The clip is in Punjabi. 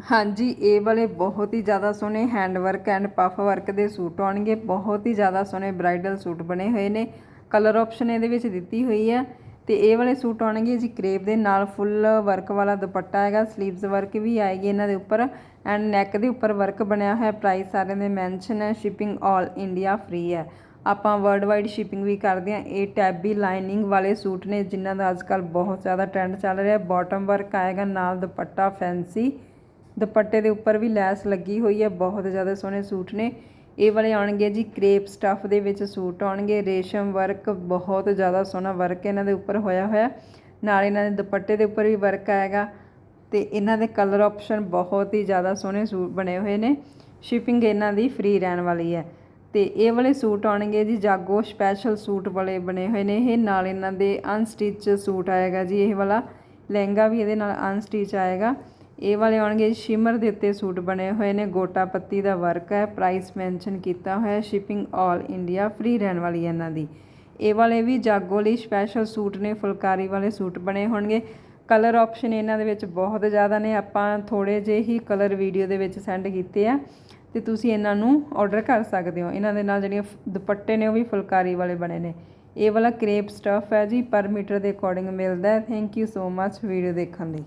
ਹਾਂਜੀ, ਇਹ ਵਾਲੇ ਬਹੁਤ ਹੀ ਜ਼ਿਆਦਾ ਸੋਹਣੇ hand work and puff work ਦੇ ਸੂਟ ਆਉਣਗੇ। ਬਹੁਤ ਹੀ ਜ਼ਿਆਦਾ ਸੋਹਣੇ ਬ੍ਰਾਈਡਲ ਸੂਟ ਬਣੇ ਹੋਏ ਨੇ। ਕਲਰ ਆਪਸ਼ਨ ਇਹਦੇ ਵਿੱਚ ਦਿੱਤੀ ਹੋਈ ਹੈ ਤੇ ਇਹ ਵਾਲੇ ਸੂਟ ਆਉਣਗੇ ਜੀ ਕਰੇਪ ਦੇ ਨਾਲ ਫੁੱਲ ਵਰਕ ਵਾਲਾ ਦੁਪੱਟਾ ਹੈਗਾ ਸਲੀਵਸ ਵਰਕ ਵੀ ਆਏਗੀ ਇਹਨਾਂ ਦੇ ਉੱਪਰ ਐਂਡ ਨੈਕ ਦੇ ਉੱਪਰ ਵਰਕ ਬਣਿਆ ਹੋਇਆ ਪ੍ਰਾਈਸ ਸਾਰਿਆਂ ਦੇ ਮੈਂਸ਼ਨ ਹੈ ਸ਼ਿਪਿੰਗ ਆਲ ਇੰਡੀਆ ਫ੍ਰੀ ਹੈ। ਆਪਾਂ ਵਰਲਡ ਵਾਈਡ ਸ਼ਿਪਿੰਗ ਵੀ ਕਰਦੇ ਹਾਂ, ਇਹ ਟੈਬੀ ਲਾਈਨਿੰਗ ਵਾਲੇ ਸੂਟ ਨੇ ਜਿਨ੍ਹਾਂ ਦਾ ਅੱਜ ਕੱਲ ਬਹੁਤ ਜ਼ਿਆਦਾ ਟ੍ਰੈਂਡ ਚੱਲ ਰਿਹਾ ਬਾਟਮ ਵਰਕ ਆਏਗਾ, ਨਾਲ ਦੁਪੱਟਾ ਫੈਂਸੀ ਦੁਪੱਟੇ ਦੇ ਉੱਪਰ ਵੀ ਲੈਸ ਲੱਗੀ ਹੋਈ ਹੈ, ਬਹੁਤ ਜ਼ਿਆਦਾ ਸੋਹਣੇ ਸੂਟ ਨੇ। ਇਹ ਵਾਲੇ ਆਉਣਗੇ ਜੀ, ਕ੍ਰੇਪ ਸਟਫ ਦੇ ਵਿੱਚ ਸੂਟ ਆਉਣਗੇ। ਰੇਸ਼ਮ ਵਰਕ, ਬਹੁਤ ਜ਼ਿਆਦਾ ਸੋਹਣਾ ਵਰਕ ਇਹਨਾਂ ਦੇ ਉੱਪਰ ਹੋਇਆ ਹੋਇਆ। ਨਾਲ ਇਹਨਾਂ ਦੇ ਦੁਪੱਟੇ ਦੇ ਉੱਪਰ ਵੀ ਵਰਕ ਆਏਗਾ ਤੇ ਇਹਨਾਂ ਦੇ ਕਲਰ ਆਪਸ਼ਨ ਬਹੁਤ ਹੀ ਜ਼ਿਆਦਾ ਸੋਹਣੇ ਸੂਟ ਬਣੇ ਹੋਏ ਨੇ। ਸ਼ਿਪਿੰਗ ਇਹਨਾਂ ਦੀ ਫ੍ਰੀ ਰਹਿਣ ਵਾਲੀ ਹੈ। ਤੇ ਇਹ ਵਾਲੇ ਸੂਟ ਆਉਣਗੇ ਜੀ, ਜਾਗੋ ਸਪੈਸ਼ਲ ਸੂਟ ਵਾਲੇ ਬਣੇ ਹੋਏ ਨੇ ਇਹ। ਨਾਲ ਇਹਨਾਂ ਦੇ ਅਨਸਟਿਚ ਸੂਟ ਆਏਗਾ ਜੀ, ਇਹ ਵਾਲਾ। ਲਹਿੰਗਾ ਵੀ ਇਹਦੇ ਨਾਲ ਅਨਸਟਿਚ ਆਏਗਾ। ਇਹ ਵਾਲੇ ਆਉਣਗੇ ਸ਼ਿਮਰ ਦੇ ਉੱਤੇ ਸੂਟ ਬਣੇ ਹੋਏ ਨੇ, ਗੋਟਾ ਪੱਤੀ ਦਾ ਵਰਕ ਹੈ ਪ੍ਰਾਈਸ ਮੈਂਸ਼ਨ ਕੀਤਾ ਹੋਇਆ ਸ਼ਿਪਿੰਗ ਆਲ ਇੰਡੀਆ ਫ੍ਰੀ ਰਹਿਣ ਵਾਲੀ ਹੈ ਇਹਨਾਂ ਦੀ। ਇਹ ਵਾਲੇ ਵੀ ਜਾਗੋ ਲਈ ਸਪੈਸ਼ਲ ਸੂਟ ਨੇ, ਫੁਲਕਾਰੀ ਵਾਲੇ ਸੂਟ ਬਣੇ ਹੋਣਗੇ। ਕਲਰ ਆਪਸ਼ਨ ਇਹਨਾਂ ਦੇ ਵਿੱਚ ਬਹੁਤ ਜ਼ਿਆਦਾ ਨੇ, ਆਪਾਂ ਥੋੜੇ ਜਿਹੇ ਹੀ ਕਲਰ ਵੀਡੀਓ ਦੇ ਵਿੱਚ ਸੈਂਡ ਕੀਤੇ ਆ, ਤੇ ਤੁਸੀਂ ਇਹਨਾਂ ਨੂੰ ਆਰਡਰ ਕਰ ਸਕਦੇ ਹੋ। ਇਹਨਾਂ ਦੇ ਨਾਲ ਜਿਹੜੀਆਂ ਦੁਪੱਟੇ ਨੇ, ਉਹ ਵੀ ਫੁਲਕਾਰੀ ਵਾਲੇ ਬਣੇ ਨੇ। ਇਹ ਵਾਲਾ ਕ੍ਰੇਪ ਸਟਫ ਹੈ ਜੀ, ਪਰ ਮੀਟਰ ਦੇ ਅਕੋਰਡਿੰਗ ਮਿਲਦਾ ਹੈ। Thank you so much video ਦੇਖਣ ਲਈ।